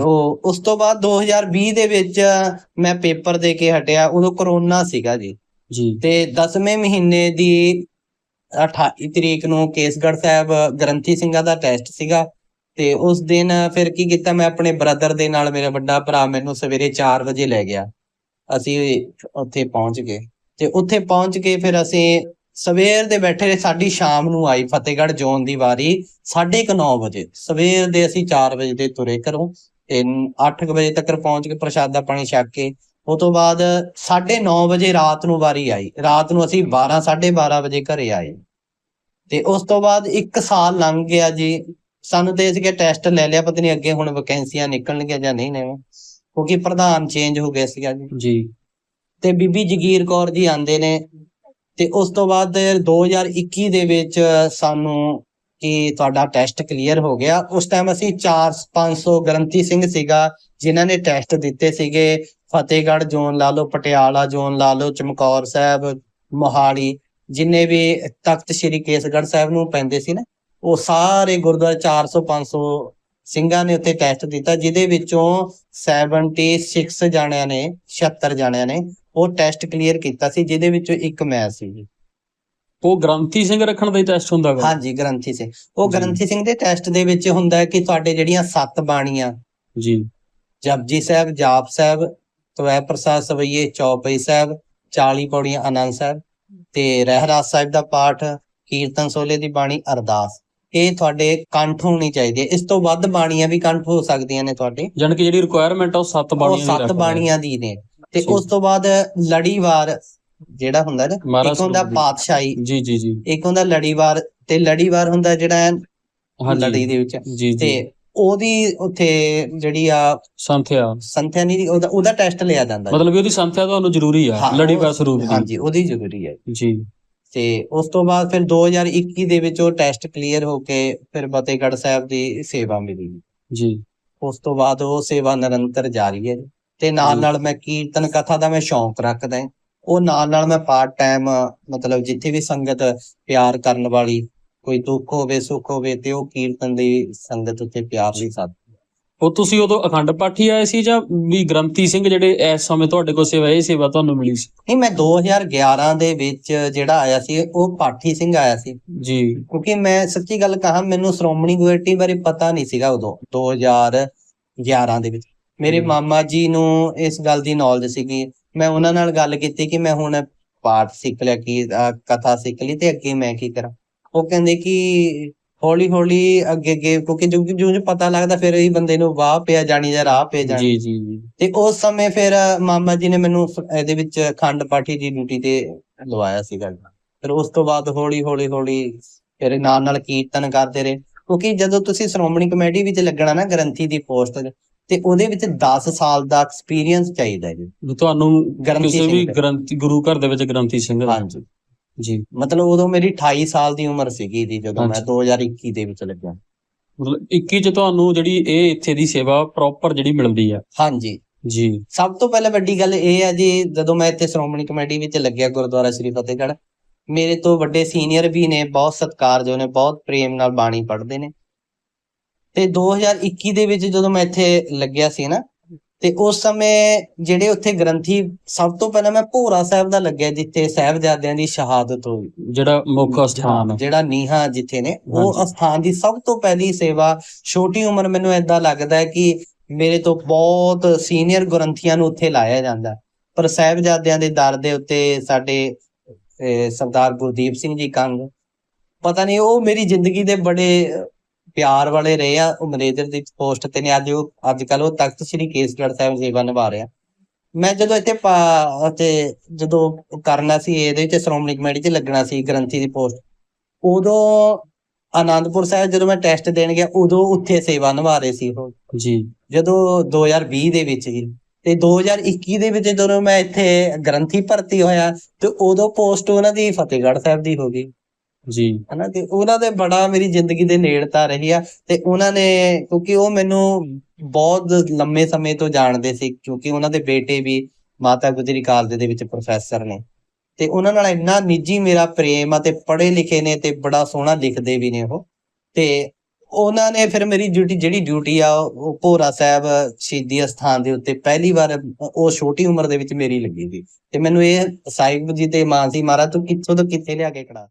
ਉਹ ਉਸ ਤੋਂ ਬਾਅਦ 2020 ਦੇ ਵਿੱਚ ਮੈਂ ਪੇਪਰ ਦੇ ਕੇ ਹਟਿਆ ਉਦੋਂ ਕਰੋਨਾ ਸੀਗਾ ਜੀ। ਜੀ। ਤੇ 10ਵੇਂ ਮਹੀਨੇ ਦੀ 28 ਤਰੀਕ ਨੂੰ ਕੇਸਗੜ੍ਹ ਸਾਹਿਬ ਗ੍ਰੰਥੀ ਸਿੰਘਾਂ ਦਾ ਟੈਸਟ ਸੀਗਾ। ਤੇ ਉਸ ਦਿਨ ਫਿਰ ਕੀ ਕੀਤਾ ਮੈਂ ਆਪਣੇ ਬ੍ਰਦਰ ਦੇ ਨਾਲ ਮੇਰਾ ਵੱਡਾ ਭਰਾ ਮੈਨੂੰ ਸਵੇਰੇ 4 ਵਜੇ ਲੈ ਗਿਆ। ਅਸੀਂ ਉੱਥੇ ਪਹੁੰਚ ਗਏ। ਤੇ ਉੱਥੇ ਪਹੁੰਚ ਕੇ ਫਿਰ ਅਸੀਂ ਸਵੇਰ ਦੇ ਬੈਠੇ ਸਾਡੀ ਸ਼ਾਮ ਨੂੰ ਆਈ ਫਤਿਹਗੜ੍ਹ ਜ਼ੋਨ ਦੀ ਵਾਰੀ 9:30 ਵਜੇ। ਸਵੇਰ ਦੇ ਅਸੀਂ 4 ਵਜੇ ਦੇ ਤੁਰੇ ਘਰੋਂ। ਤੇ 8 ਵਜੇ ਤੱਕ ਪਹੁੰਚ ਕੇ ਪ੍ਰਸ਼ਾਦਾ ਪਾਣੀ ਛਕ ਕੇ ਉਹ ਤੋਂ ਬਾਅਦ 9:30 ਵਜੇ ਰਾਤ ਨੂੰ ਵਾਰੀ ਆਈ। ਰਾਤ ਨੂੰ ਅਸੀਂ 12 12:30 ਵਜੇ ਘਰੇ ਆਏ। ਤੇ ਉਸ ਤੋਂ ਬਾਅਦ 1 ਸਾਲ ਲੰਘ ਗਿਆ ਜੀ। ਸਾਨੂੰ ਤੇ ਅਸੀਂ ਕਿ ਟੈਸਟ ਲੈ ਲਿਆ ਪਤਾ ਨਹੀਂ ਅੱਗੇ ਹੁਣ ਵੈਕੈਂਸੀਆਂ ਨਿਕਲਣਗੀਆਂ ਜਾਂ ਨਹੀਂ ਨੇ। ਕਿਉਂਕਿ ਪ੍ਰਧਾਨ ਚੇਂਜ ਹੋ ਗਿਆ ਸੀਗਾ ਜੀ। ਜੀ। ਤੇ ਬੀਬੀ ਜਗੀਰ ਕੌਰ ਜੀ ਆਂਦੇ ਨੇ। ਤੇ ਉਸ ਤੋਂ ਬਾਅਦ 2021 ਦੇ ਵਿੱਚ ਸਾਨੂੰ ਕਿ ਤੁਹਾਡਾ ਟੈਸਟ ਕਲੀਅਰ ਹੋ ਗਿਆ। ਉਸ ਟਾਈਮ ਅਸੀਂ 4 500 ਗ੍ਰੰਥੀ ਸਿੰਘ ਸੀਗਾ, ਜਿਨ੍ਹਾਂ ਨੇ ਟੈਸਟ ਦਿੱਤੇ ਸੀਗੇ। ਫਤਿਹਗੜ੍ਹ ਜ਼ੋਨ ਲਾ ਲਓ, ਪਟਿਆਲਾ ਜ਼ੋਨ ਲਾ ਲਓ, ਚਮਕੌਰ ਸਾਹਿਬ, ਮੋਹਾਲੀ, ਜਿੰਨੇ ਵੀ ਤਖਤ ਸ੍ਰੀ ਕੇਸਗੜ੍ਹ ਸਾਹਿਬ ਨੂੰ ਪੈਂਦੇ ਸੀ ਨਾ, ਉਹ ਸਾਰੇ ਗੁਰਦੁਆਰੇ 400 500 ਸਿੰਘਾਂ ਨੇ ਉੱਥੇ ਟੈਸਟ ਦਿੱਤਾ, ਜਿਹਦੇ ਵਿੱਚੋਂ 76 ਜਾਣਿਆਂ ਨੇ 76 ਜਾਣਿਆਂ ਨੇ ਉਹ ਟੈਸਟ ਕਲੀਅਰ ਕੀਤਾ ਸੀ, ਜਿਹਦੇ ਵਿੱਚੋਂ ਇੱਕ ਮੈਂ ਸੀ। ਜੀ ਉਹ ਗ੍ਰੰਥੀ ਸਿੰਘ ਰੱਖਣ ਦਾ ਹੀ ਟੈਸਟ ਹੁੰਦਾ ਵਾ ਹਾਂਜੀ ਗ੍ਰੰਥੀ ਸਿੰਘ। ਉਹ। ਗ੍ਰੰਥੀ ਸਿੰਘ ਦੇ ਟੈਸਟ ਦੇ ਵਿੱਚ ਹੁੰਦਾ ਹੈ ਕਿ ਤੁਹਾਡੇ ਜਿਹੜੀਆਂ ਸੱਤ ਬਾਣੀਆਂ ਜੀ। ਜਪਜੀ ਸਾਹਿਬ ਜਾਪ ਸਾਹਿਬ ਤਵੈ ਪ੍ਰਸਾਦ ਸਵਈਏ ਚੌਪਈ ਸਾਹਿਬ 40 ਪੌੜੀਆਂ ਆਨੰਦ ਸਾਹਿਬ ਤੇ ਰਹਿਰਾਸ ਸਾਹਿਬ ਦਾ ਪਾਠ ਕੀਰਤਨ ਸੋਲੇ ਦੀ ਬਾਣੀ ਅਰਦਾਸ। ਇਹ ਤੁਹਾਡੇ ਕੰਠ ਹੋਣੀ ਚਾਹੀਦੀ। ਹੈ ਇਸ ਤੋਂ ਵੱਧ ਬਾਣੀਆਂ ਵੀ ਕੰਠ ਹੋ ਸਕਦੀਆਂ ਨੇ ਤੁਹਾਡੇ। ਜਾਣੀ ਕਿ ਜਿਹੜੀ ਰਿਕੁਆਇਰਮੈਂਟ ਆ ਉਹ ਸੱਤ ਬਾਣੀਆਂ ਦੀ ਸੱਤ। ਬਾਣੀਆਂ ਦੀ ਨੇ। ਤੇ। ਉਸ ਤੋਂ ਬਾਅਦ ਲੜੀਵਾਰ ਜਿਹੜਾ ਹੁੰਦਾ ਨਾ ਇੱਕ ਹੁੰਦਾ। ਪਾਤਸ਼ਾਹੀ। ਜੀ ਜੀ ਜੀ। ਇੱਕ ਹੁੰਦਾ ਲੜੀਵਾਰ ਤੇ ਲੜੀਵਾਰ ਹੁੰਦਾ ਜਿਹੜਾ ਹੈ ਲੜੀ ਦੇ ਵਿੱਚ। ਤੇ ਉਹਦੀ ਉੱਥੇ ਜਿਹੜੀ ਆ ਸੰਥਿਆ। ਸੰਥਿਆ ਨਹੀਂ ਉਹਦਾ ਉਹਦਾ ਟੈਸਟ ਲਿਆ ਜਾਂਦਾ ਮਤਲਬ ਉਹਦੀ ਸੰਥਿਆ ਤੁਹਾਨੂੰ ਜ਼ਰੂਰੀ ਆ ਹਾਂ, ਲੜੀ ਉਹ- ਪਾ ਸਰੂਪ ਦੀ। ਹਾਂਜੀ ਉਹਦੀ ਜ਼ਰੂਰੀ ਹੈ ਜੀ। ਤੇ ਉਸ ਤੋਂ ਬਾਅਦ ਫਿਰ 2021 ਦੇ ਵਿੱਚ ਉਹ ਟੈਸਟ ਕਲੀਅਰ ਹੋ ਕੇ ਫਿਰ ਫਤਿਹਗੜ੍ਹ ਸਾਹਿਬ ਦੀ ਸੇਵਾ ਮਿਲੀ ਜੀ। ਉਸ ਤੋਂ ਬਾਅਦ ਉਹ ਸੇਵਾ ਨਿਰੰਤਰ ਜਾਰੀ ਹੈ ਤੇ ਨਾਲ। ਨਾਲ ਮੈਂ ਕੀਰਤਨ ਕਥਾ ਦਾ ਮੈਂ ਸ਼ੌਂਕ ਰੱਖਦਾ ਹਾਂ। ਉਹ ਨਾਲ ਨਾਲ ਮੈਂ ਪਾਰਟ ਟਾਈਮ ਮਤਲਬ ਜਿੱਥੇ ਵੀ ਸੰਗਤ ਪਿਆਰ ਕਰਨ ਵਾਲੀ ਕੋਈ ਦੁੱਖ ਹੋਵੇ ਸੁੱਖ ਹੋਵੇ ਤੇ ਉਹ ਕੀਰਤਨ ਦੀ ਸੰਗਤ ਉੱਤੇ ਪਿਆਰ ਦੀ ਸਾਥ ਉਹ ਤੁਸੀਂ ਉਦੋਂ ਅਖੰਡ ਪਾਠੀ ਆਏ ਸੀ ਜਾਂ ਵੀ ਗ੍ਰੰਥੀ ਸਿੰਘ ਜਿਹੜੇ ਇਸ ਸਮੇਂ ਤੁਹਾਡੇ ਕੋਲ ਸੇਵਾ ਇਹ ਸੇਵਾ ਤੁਹਾਨੂੰ ਮਿਲੀ ਸੀ? ਨਹੀਂ ਮੈਂ 2011 ਦੇ ਵਿੱਚ ਜਿਹੜਾ ਆਇਆ ਸੀ ਉਹ ਪਾਠੀ ਸਿੰਘ ਆਇਆ ਸੀ। ਜੀ। ਕਿਉਂਕਿ ਮੈਂ ਸੱਚੀ ਗੱਲ ਕਹਾਂ ਮੈਨੂੰ ਸ਼੍ਰੋਮਣੀ ਕਮੇਟੀ ਬਾਰੇ ਪਤਾ ਨਹੀਂ ਸੀਗਾ ਉਦੋਂ 2011 ਦੇ ਵਿੱਚ। ਮੇਰੇ। ਮਾਮਾ ਜੀ ਨੂੰ ਇਸ ਗੱਲ ਦੀ ਨੌਲੇਜ ਸੀਗੀ ਮੈਂ ਉਹਨਾਂ ਨਾਲ ਗੱਲ ਕੀਤੀ ਕਿ ਮੈਂ ਹੁਣ ਪਾਠ ਸਿੱਖ ਲਿਆ ਕੀ ਕਥਾ ਸਿੱਖ ਲਈ ਤੇ ਅੱਗੇ ਮੈਂ ਕੀ ਕਰਾਂ। ਉਹ ਕਹਿੰਦੇ ਕਿ ਹੌਲੀ ਹੌਲੀ ਅੱਗੇ ਅੱਗੇ ਕਿਉਂਕਿ ਜੋ ਜੋ ਜੋ ਪਤਾ ਲੱਗਦਾ ਫਿਰ ਇਹ ਬੰਦੇ ਨੂੰ ਵਾਹ ਪਿਆ ਜਾਣੀ ਜਾਂ ਰਾਹ ਪਿਆ ਜਾਣੀ। ਜੀ ਜੀ ਤੇ ਉਸ ਸਮੇਂ ਫਿਰ ਮਾਮਾ ਜੀ ਨੇ ਮੈਨੂੰ ਇਹਦੇ ਵਿੱਚ ਖੰਡ ਪਾਠੀ ਦੀ ਡਿਊਟੀ ਤੇ ਲਵਾਇਆ ਸੀਗਾ। ਫਿਰ ਉਸ ਤੋਂ ਬਾਅਦ ਹੌਲੀ ਹੌਲੀ ਹੌਲੀ ਫਿਰ ਨਾਲ ਨਾਲ ਕੀਰਤਨ ਕਰਦੇ ਰਹੇ। ਕਿਉਂਕਿ ਜਦੋਂ ਤੁਸੀਂ ਸ਼੍ਰੋਮਣੀ ਕਮੇਟੀ ਵਿੱਚ ਲੱਗਣਾ ਨਾ ਗ੍ਰੰਥੀ ਦੀ ਪੋਸਟ ਤੇ ਉਹਦੇ ਵਿੱਚ 10 ਸਾਲ ਦਾ ਐਕਸਪੀਰੀਅੰਸ ਚਾਹੀਦਾ ਜੀ। ਤੁਹਾਨੂੰ ਕਿਸੇ ਵੀ। ਗ੍ਰੰਥੀ ਗੁਰੂ ਘਰ ਦੇ ਵਿੱਚ ਗ੍ਰੰਥੀ ਸਿੰਘ। ਹਾਂਜੀ। ਜੀ। ਮਤਲਬ ਉਦੋਂ ਮੇਰੀ 28 ਸਾਲ ਦੀ ਉਮਰ ਸੀਗੀ ਜੀ ਜਦੋਂ ਮੈਂ ਹਾਂਜੀ। 2021 ਦੇ ਵਿੱਚ ਲੱਗਿਆ। ਮਤਲਬ 21 ਚ ਤੁਹਾਨੂੰ ਜਿਹੜੀ ਇਹ ਇੱਥੇ ਦੀ ਸੇਵਾ ਪ੍ਰੋਪਰ ਜਿਹੜੀ ਮਿਲਦੀ ਆ। ਹਾਂਜੀ। ਜੀ। ਸਭ ਤੋਂ ਪਹਿਲਾਂ ਵੱਡੀ ਗੱਲ ਇਹ ਹੈ ਜੀ ਜਦੋਂ ਮੈਂ ਇੱਥੇ ਸ਼੍ਰੋਮਣੀ ਕਮੇਟੀ ਵਿੱਚ ਲੱਗਿਆ ਗੁਰਦੁਆਰਾ ਸ੍ਰੀ ਫਤਿਹਗੜ੍ਹ ਮੇਰੇ ਤੋਂ ਵੱਡੇ ਸੀਨੀਅਰ ਵੀ ਨੇ ਬਹੁਤ ਸਤਿਕਾਰਯੋਗ ਨੇ ਬਹੁਤ ਪ੍ਰੇਮ ਨਾਲ ਬਾਣੀ ਪੜ੍ਹਦੇ ਨੇ। ਤੇ 2021 ਦੇ ਵਿੱਚ ਜਦੋਂ ਮੈਂ ਇੱਥੇ ਲੱਗਿਆ ਸੀ ਨਾ ਤੇ ਉਸ ਸਮੇਂ ਜਿਹੜੇ ਉੱਥੇ ਗ੍ਰੰਥੀ ਸਭ ਤੋਂ ਪਹਿਲਾਂ ਮੈਂ ਭੋਰਾ ਸਾਹਿਬ ਦਾ ਲੱਗਿਆ ਜਿੱਥੇ ਸਾਹਿਬਜ਼ਾਦਿਆਂ ਦੀ ਸ਼ਹਾਦਤ ਹੋਈ ਜਿਹੜਾ ਮੁੱਖ ਸਥਾਨ। ਜਿਹੜਾ ਨੀਹਾਂ ਜਿੱਥੇ ਨੇ ਉਹ ਹਾਂਜੀ। ਅਸਥਾਨ ਦੀ ਸਭ ਤੋਂ ਪਹਿਲੀ ਸੇਵਾ ਛੋਟੀ ਉਮਰ ਮੈਨੂੰ ਏਦਾਂ ਲੱਗਦਾ ਹੈ ਕਿ ਮੇਰੇ ਤੋਂ ਬਹੁਤ ਸੀਨੀਅਰ ਗ੍ਰੰਥੀਆਂ ਨੂੰ ਉੱਥੇ ਲਾਇਆ ਜਾਂਦਾ। ਪਰ ਸਾਹਿਬਜ਼ਾਦਿਆਂ ਦੇ ਦਰ ਦੇ ਉੱਤੇ ਸਾਡੇ ਸਰਦਾਰ ਗੁਰਦੀਪ ਸਿੰਘ ਜੀ ਕੰਗ ਪਤਾ ਨਹੀਂ ਉਹ ਮੇਰੀ ਜ਼ਿੰਦਗੀ ਦੇ ਬੜੇ ਪਿਆਰ ਵਾਲੇ ਰਹੇ ਆ ਉਹ ਮੈਨੇਜਰ ਦੀ ਪੋਸਟ ਤੇ ਨੇ ਅੱਜ ਉਹ ਅੱਜ ਕੱਲ ਉਹ ਤਖਤ ਸ੍ਰੀ ਕੇਸਗੜ੍ਹ ਸਾਹਿਬ ਸੇਵਾ ਨਿਭਾ ਰਿਹਾ। ਮੈਂ ਜਦੋਂ ਇੱਥੇ ਅਤੇ ਜਦੋਂ ਕਰਨਾ ਸੀ ਇਹਦੇ ਵਿੱਚ ਸ਼੍ਰੋਮਣੀ ਕਮੇਟੀ 'ਚ ਲੱਗਣਾ ਸੀ ਗ੍ਰੰਥੀ ਦੀ ਪੋਸਟ ਉਦੋਂ ਆਨੰਦਪੁਰ ਸਾਹਿਬ ਜਦੋਂ ਮੈਂ ਟੈਸਟ ਦੇਣ ਗਿਆ ਉਦੋਂ ਉੱਥੇ ਸੇਵਾ ਨਿਭਾ ਰਹੇ ਸੀ ਉਹ। ਜੀ। ਜਦੋਂ 2020 ਦੇ ਵਿੱਚ ਜੀ ਤੇ 2021 ਦੇ ਵਿੱਚ ਜਦੋਂ ਮੈਂ ਇੱਥੇ ਗ੍ਰੰਥੀ ਭਰਤੀ ਹੋਇਆ ਤੇ ਉਦੋਂ ਪੋਸਟ ਉਹਨਾਂ ਦੀ ਫਤਿਹਗੜ੍ਹ ਸਾਹਿਬ ਦੀ ਹੋ ਗਈ। ਜੀ। ਹਨਾ, ਤੇ ਉਹਨਾਂ ਦੇ ਬੜਾ ਮੇਰੀ ਜ਼ਿੰਦਗੀ ਦੇ ਨੇੜਤਾ ਰਹੀ ਆ, ਤੇ ਉਹਨਾਂ ਨੇ, ਕਿਉਂਕਿ ਉਹ ਮੈਨੂੰ ਬਹੁਤ ਲੰਮੇ ਸਮੇਂ ਤੋਂ ਜਾਣਦੇ ਸੀ, ਕਿਉਂਕਿ ਉਹਨਾਂ ਦੇ ਬੇਟੇ ਵੀ ਮਾਤਾ ਗੁਜਰੀ ਕਾਲਜ ਦੇ ਵਿੱਚ ਪ੍ਰੋਫੈਸਰ ਨੇ। ਤੇ ਉਹਨਾਂ ਨਾਲ ਇੰਨਾ ਨਿੱਜੀ ਮੇਰਾ ਪ੍ਰੇਮ ਆ, ਤੇ ਪੜ੍ਹੇ ਲਿਖੇ ਨੇ, ਤੇ ਬੜਾ ਸੋਹਣਾ ਲਿਖਦੇ ਵੀ ਨੇ ਉਹ। ਤੇ ਉਹਨਾਂ ਨੇ ਫਿਰ ਮੇਰੀ ਡਿਊਟੀ ਜਿਹੜੀ ਡਿਊਟੀ ਆ, ਉਹ ਭੋਰਾ ਸਾਹਿਬ ਸ਼ਹੀਦੀ ਅਸਥਾਨ ਦੇ ਉੱਤੇ ਪਹਿਲੀ ਵਾਰ ਉਹ ਛੋਟੀ ਉਮਰ ਦੇ ਵਿੱਚ ਮੇਰੀ ਲੱਗੀ ਸੀ। ਤੇ ਮੈਨੂੰ ਇਹ ਸਾਹਿਬ ਜੀ ਤੇ ਮਾਨ ਸੀ ਮਹਾਰਾਜ, ਤੂੰ ਕਿੱਥੋਂ ਤੋਂ ਕਿੱਥੇ ਲਿਆ ਕੇ ਖੜਾ